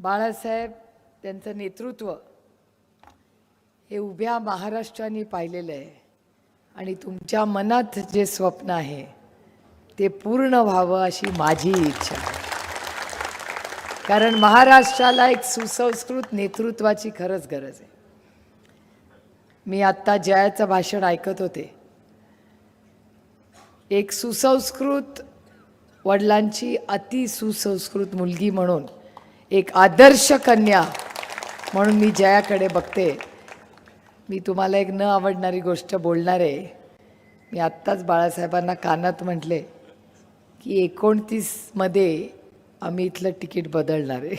बाळासाहेब त्यांचं नेतृत्व हे उभ्या महाराष्ट्राने पाहिलेलं आहे. आणि तुमच्या मनात जे स्वप्न आहे ते पूर्ण व्हावं अशी माझी इच्छा आहे. कारण महाराष्ट्राला एक सुसंस्कृत नेतृत्वाची खरंच गरज आहे. मी आत्ता जयाचं भाषण ऐकत होते. एक सुसंस्कृत वडिलांची अति सुसंस्कृत मुलगी म्हणून एक आदर्श कन्या म्हणून मी जयाकडे बघते. मी तुम्हाला एक न आवडणारी गोष्ट बोलणार आहे. मी आत्ताच बाळासाहेबांना कानात म्हटले की एकोणतीसमध्ये आम्ही इथलं तिकीट बदलणार आहे.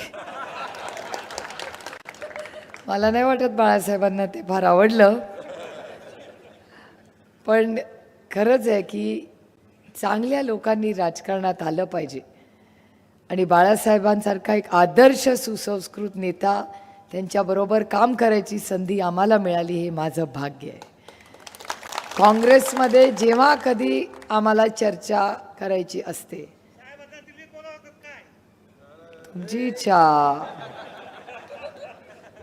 मला नाही वाटत बाळासाहेबांना ते फार आवडलं. पण खरंच आहे की चांगल्या लोकांनी राजकारणात आलं पाहिजे. आणि बाळासाहेबांसारखा एक आदर्श सुसंस्कृत नेता त्यांच्याबरोबर काम करायची संधी आम्हाला मिळाली हे माझं भाग्य आहे. काँग्रेसमध्ये जेव्हा कधी आम्हाला चर्चा करायची असते. तुमची इच्छा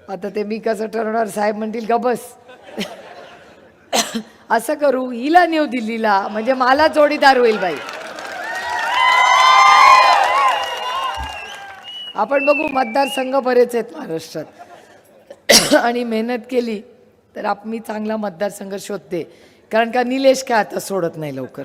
आता ते मी कसं ठरवणार? साहेब म्हणतील का बस? असं करू हिला नेऊ दिल्लीला म्हणजे मला जोडीदार होईल बाई. आपण बघू मतदारसंघ बरेच आहेत महाराष्ट्रात. आणि मेहनत केली तर आप मी चांगला मतदारसंघ शोधते. कारण का निलेश काय आता सोडत नाही लवकर.